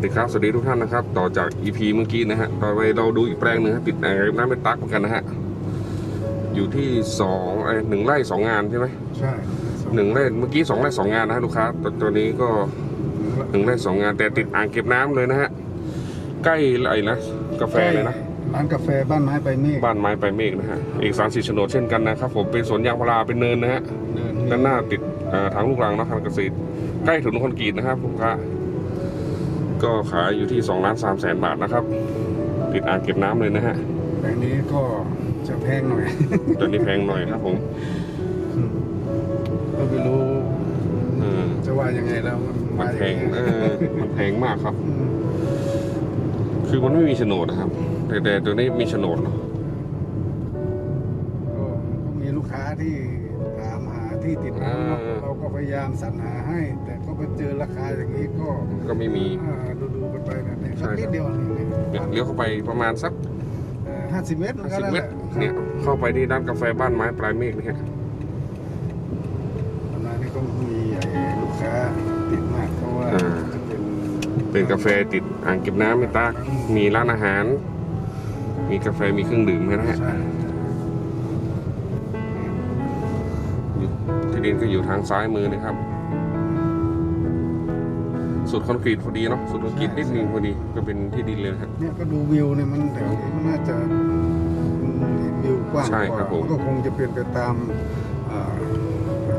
วัสดีครับ สวัสดีทุกท่านนะครับ ต่อจาก EP เมื่อกี้นะฮะต่อไปเราดูอีกแปลงหนึ่งฮะติดอ่างเก็บน้ำเป็นตักเหมือนกันนะฮะ อยู่ที่สองไอ้หนึ่งไร่สองงานใช่ไหมใช่หนึ่งไร่เมื่อกี้สองไร่สองงานนะฮะลูกค้าตตัวนี้ก็หนึ่งไร่สองงานแต่ติดอ่างเก็บน้ำเลยนะฮะ ใกล้ไรนะกาแฟเลยนะร้านกาแฟบ้านไม้ไปเมฆบ้านไม้ไปลายเมฆนะฮะเอกสารสิทธิ์โฉนดเช่นกันนะครับผมเป็นสวนยางพาราเป็นเนินนะฮะเดินด้านหน้าติดอ่าทางลูกรังเนาะทางเกษตรใกล้ถึงคอนกรีตนะครับลูกค้า ก็ขายอยู่ที่2ล้าน3แสนบาทนะครับ ติดอ่างเก็บน้ำเลยนะฮะแบงนี้ก็จะแพงหน่อย ตัวนี้แพงหน่อยครับผมก็ไม่รู้อืมจะว่ายังไงแล้วมันมันมาแพงอย่างเอนี้อมันแพงมากครับอืมคือมันไม่มีโฉนดนะครับ แต่แต่ตัวนี้มีโฉนดเนาะก็ก็มีลูกค้าที่ถามหาที่ติดน้ำเนอะเราก็พยายามสรรหาให้แต่ ก็ไปเจอราคาอย่างนี้ก็ก็ไม่มีดูดูๆกันไปนะเนี่ยใช่สักนิดเดียวนี่เนี่ยเลี้ยวเข้าไปประมาณสักห้าสิบเมตรหมือนกัน50นั่นเมแหตละรเนี่ยเข้าไปที่ร้านกาแฟบ้านไม้ปลายเมฆนี่ฮะประมาณนี้ก็มีไอ้ลูกค้าติดมากเพราะว่าจะเป็นเป็นกาแฟติดอ่างเก็บน้ำไม่ตากมีร้านอาหาร มีกาแฟมีเครื่องดื่มนะฮะ ใช่ที่ดินก็อยู่ทางซ้ายมือนะครับ สุดคอนกรีตพอดีเนาะสุดคอนกรีตนิดนึงพอดีก็เป็นที่ดินเลยนะครับเนี่ยก็ดูวิวเนี่ยมันแถวนี้มันน่าจะวิวกว้างใช่กครับว่าผมมันก็คงจะเป็นไปตามอ่า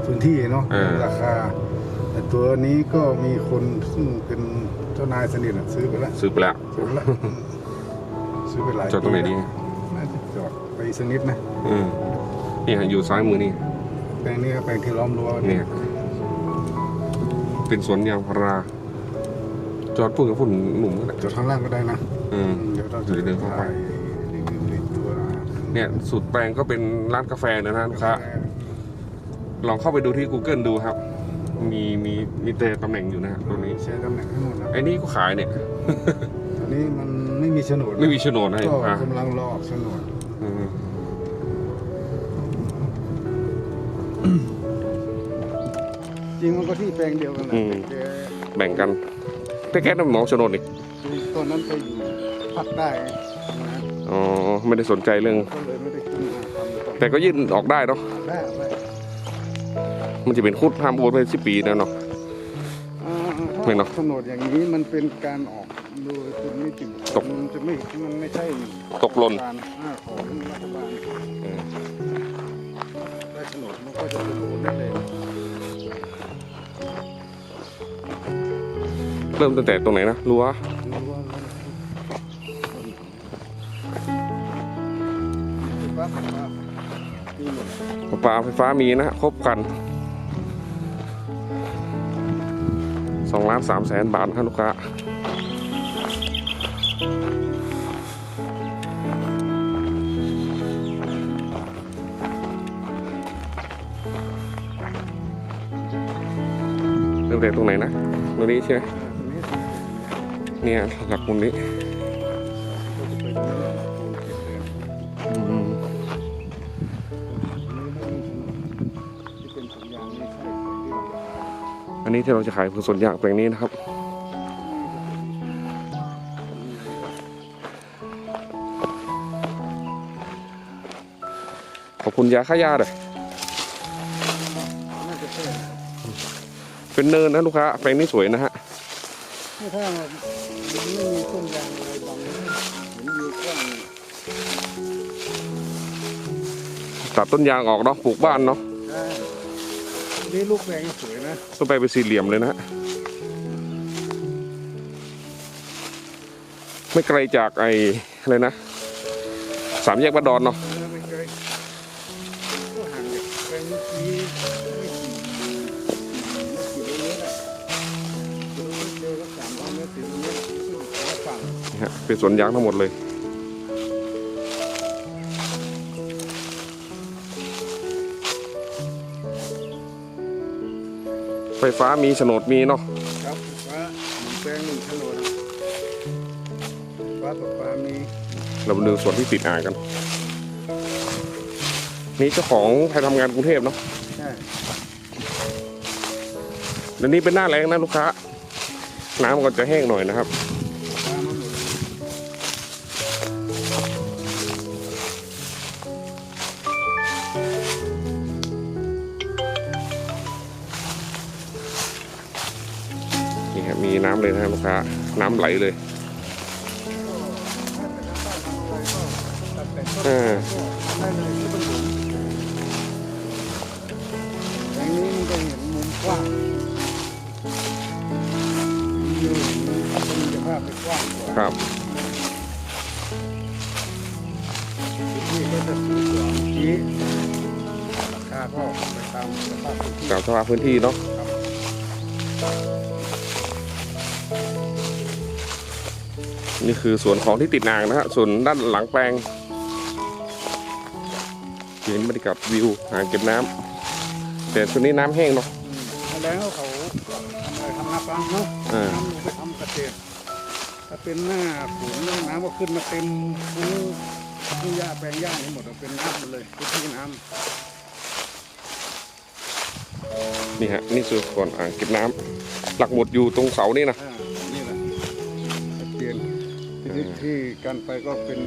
พื้นที่เนาะอ่าราคาแต่ตัวนี้ก็มีคนซึ่งเป็นเจ้านายสนิทอะซื้อไปแล้วซื้อไปแล้วซื้อไปแล้วซื้อไปหลายจอดตรงไหนดีน่าจะจอดไปอีกสกนิดนะอืมนี่ฮะอยู่ซ้ายมือนี่แปลงนี้ก็แปลงที่ล้อมรั้วเนี่ยเป็นสวนยางพารา จอดพูดกับพุ่นหนุ่มก็ได้ จอดข้างล่างก็ได้นะอืม เดี๋ยวเราเดี๋ยวเดินเข้าไปถ่ายรีวิวในตัวเนี่ยสุดแปลงก็เป็นร้านกาแฟนะนะลูกค้าลองเข้าไปดูที่ Google ดูครับ มีมีมีแต่ตำแหน่งอยู่นะฮะตรงนี้ใช้ตำแหน่งให้หมดนะไอ้นี่ก็ขายเนี่ย ตอนนี้มันไม่มีโฉนดไม่มีโฉนดให้ก็อะกำลังรอออกโฉนดอืมจริงมันก็ที่แปลงเดียวกันแหละแต่แบ่งกัน แต่แกต้องมองโฉนดอีกตอนนั้นไปอยู่ภาคใต้ทำงานอ๋อไม่ได้สนใจเรื่อง ก็เลยไม่ได้ขึ้นมาทำต่อแต่ก็ยื่นออกได้เนาะได้ได้มันจะเป็นคุดห้ามโอนไปสิปีแล้วเนาะ อ่าไม่เนอะถ้าโฉนดอย่างนี้มันเป็นการออกโดยคุณไม่จริงตกมันจะไม่มันไม่ใช่ตกหล่น การอ่าของรัฐบาลอืมได้โฉนดมันก็จะเป็นโอนได้เลย เริ่มตั้งแต่ตรงไหนนะรั้วรู้ว่ามันปั๊บปั๊บนี่หมดประปาไฟฟ้ามีนะครบกันสองล้านสามแสนบาทครับลูกค้าเริ่มแต่ตรงไหนนะตรงนี้ใช่ไหม เนี่ยหลักมุมนี้อันนี้ที่เราจะขายคือส่วนยางแปลงนี้นะครับ ขอบคุณยาฆ่าหญ้าเลยเป็นเนินนะลูกค้าแปลงนี้สวยนะฮะนี่ถ้า มันไม่มีต้นยางอะไรบังเห็นวิวกว้างตัดต้นยางออกเนาะปลูกบ้านเนาะใช่นี่ลูกแปลงสวยนะต้นไปเป็นสี่เหลี่ยมเลยนะฮะไม่ไกลจากไอ้อะไรนะสามแยกบ้านดอนเนาะเออไม่เคยก็ห่างจากแปลงนี้ ฮะเป็นสวนยางทั้งหมดเลย ไฟฟ้ามีโฉนดมีเนาะครับฟ้าหนึ่งแปลงหนึ่งโฉนดฟ้ากับฟ้ามีเรามาดูส่วนที่ติดอ่างกัน นี่เจ้าของไปทำงานกรุงเทพเนาะใช่เดี๋ยวนี้เป็นหน้าแรงนะลูกค้า น้ำก็จะแห้งหน่อยนะครับ นี่ครับมีน้ำเลยนะครับลูกค้าน้ำไหลเลยเออได้เลยที่เป็นหลุมอย่างนี้มันจะเห็นมุมกว้างวิวเห็นทัศนียภาพไปกว้างกว่าครับที่ก็จะสูงกว่าเมื่อกี้ราคาก็ไปตามสภาพพื้นที่ตามสภาพพื้นที่เนาะ นี่คือส่วนของที่ติดนางนะฮะส่วนด้านหลังแปลงเห็นบรรยากาศวิวอ่างเก็บน้ำแต่ส่วนนี้น้ำแห้งเนาะอืมแล้วเขาทำอะไรทำนาปังเนาะอ่าน้ำลงไปทำเกษตรถ้าเป็นหน้าฝนน้ำก็ขึ้นมาเต็มพื้นพื้นหญ้าแปลงหญ้านี่หมดเอาเป็นน้ำหมดเลยพื้นที่น้ำนี่ฮะนี่ส่วนของอ่างเก็บน้ำหลักหมุดอยู่ตรงเสานี่นะอ่านี่แหละชัดเจน ที่ที่กันไปก็เป็น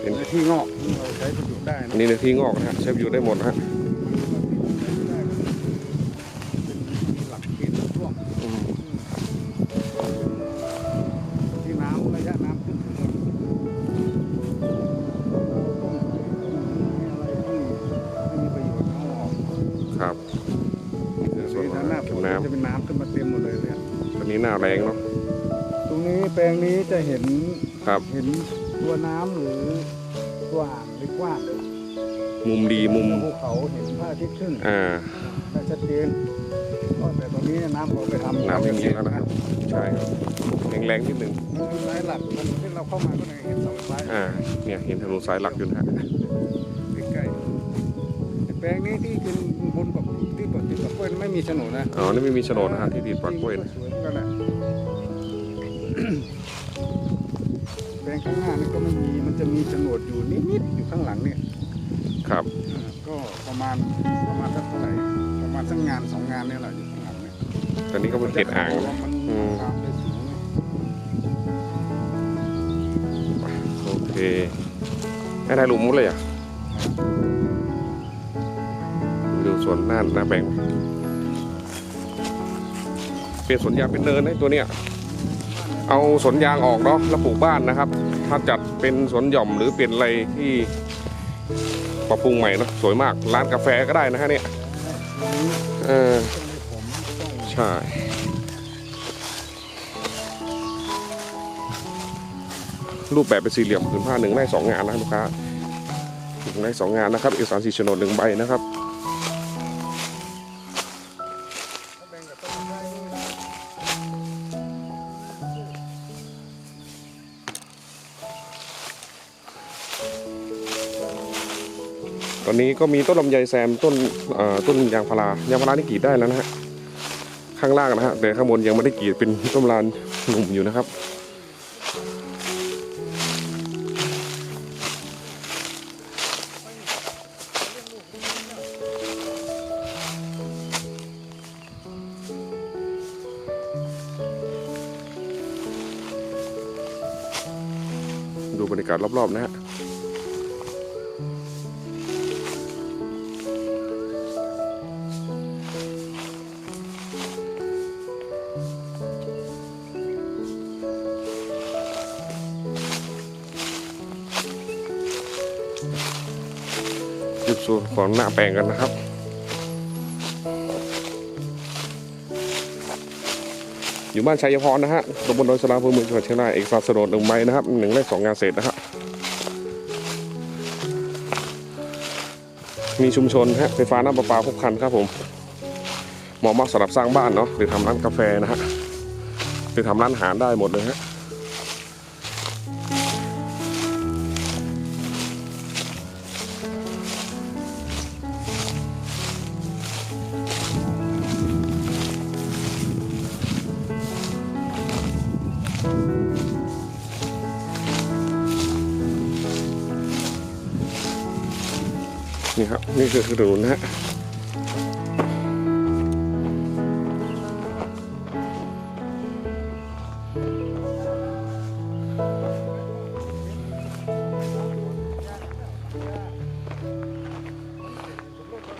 เป็นในที่งอกที่เราใช้ประโยชน์ได้อันะนนี้ในที่งอกนะฮะใช้ประโยชน์ได้หมดนะฮะเป็นหลักเกณฑ์ช่วงอืมที่น้ำระยะน้ำขึ้นถึงหมดต้องมีอะไรที่ไม่มีประโยชน์เอาออกครับนี่คือส่วนนี่ของถ้าหน้าอ่างฝเก็บนน้จะเป็นน้ำขึ้นมาเต็มหมดเลยเนี่ยำตอนนี้หน้าแรงเนาะตรงนี้แปลงนี้จะเห็น ครับ เห็นตัวน้ำหรือตัวอ่างหรือกว้างมุมดีมุม ภูเขาเห็นพระอาทิตย์ขึ้นอ่า ได้ชัดเจนก็แต่ตอนนี้น้ำเขาไปทำน้ำไม่มีแล้วนะครับ ใช่ครับแรงๆนิดนึงมันเป็นสายหลักมันที่เราเข้ามาก็เลยเห็นเสาไฟฟ้าอ่า เนี่ยเห็นถนนสายหลักอยู่นะฮะใกล้ๆแต่แปลงนี้ที่เป็นบนกับที่ปกติกับกล้วยไม่มีโฉนดนะ อ๋อ นี่ไม่มีโฉนดนะฮะที่ติดปากกล้วยจรินะงๆก็สวยเหมือนกันแหละ ลงข้างหน้านี่ก็ไม่มี มันจะมีโฉนดอยู่นิดๆอยู่ข้างหลังเนี่ยครับ อ่าก็ประมาณประมาณสักเท่าไหร่ประมาณสักงานสองงานเนี่ยแหละอยู่ข้างหลังเนี่ยตอนนี้ก็เป็นเขตอ่างนะมันอืม ตามไปสูงไงโอเคให้ได้หลุมมุดเลยอะดูสวนน่านนะแบ่งเปลี่ยนสวนยางเป็นเนินให้ตัวเนี้ย เอาสวนยางออกเนาะแล้วปลูกบ้านนะครับ ถ้าจัดเป็นสวนหย่อมหรือเปลี่ยนอะไรที่ปรับปรุงใหม่เนาะสวยมากร้านกาแฟก็ได้นะฮะเนี่ยเออใช่รูปแบบเป็นสี่เหลี่ยมผืนผ้าหนึ่งได้สองงานนะลูกค้าหนึ่งได้สองงานนะครับเอกสารสีโฉนดหนึ่งใบนะครับ อนนี้ก็มีต้นลำไยแซมต้นต้นยางพารายางพารานี่กรีดได้แล้วนะฮะข้างล่างนะฮะแต่ข้างบนยังไม่ได้กรีดเป็นต้นลานหนุ่มอยู่นะครับดูบรรยากาศรอบๆนะฮะ ส่วนของหน้าแปลงกันนะครับ อยู่บ้านชัยพรนะฮะตำบลดอยสลาอำเภอเมืองจังหวัดเชียงรายเอกสารสโดดหนึ่งใบนะครับหนึ่งได้สองงานเสร็จนะฮะมีชุมชนฮะไฟฟ้าน้ำประปาครบคันครับผมเหมาะมากสำหรับสร้างบ้านเนาะหรือทำร้านกาแฟนะฮะหรือทำร้านอาหารได้หมดเลยฮะ นี่ครับ นี่คือถนนนะฮะ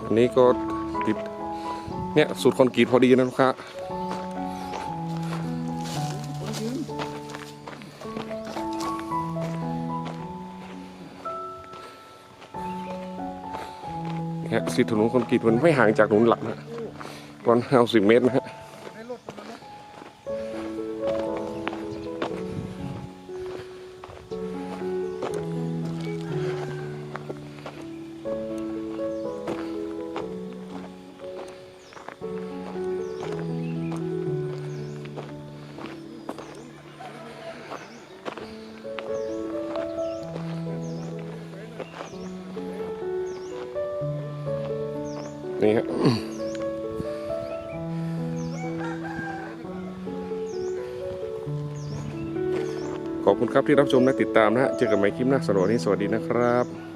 อันนี้ก็ติดเนี่ยสูตรคอนกรีตพอดีนะลูกค้ ฮะสิถนนคอนกรีตมันไม่ห่างจากถนนหลักนะประมาณห้าสิบเมตรนะฮะ ครับที่รับชมและติดตามนะฮะเจอกันใหม่คลิปหน้าสำหรับวันนี้สวัสดีนะครับ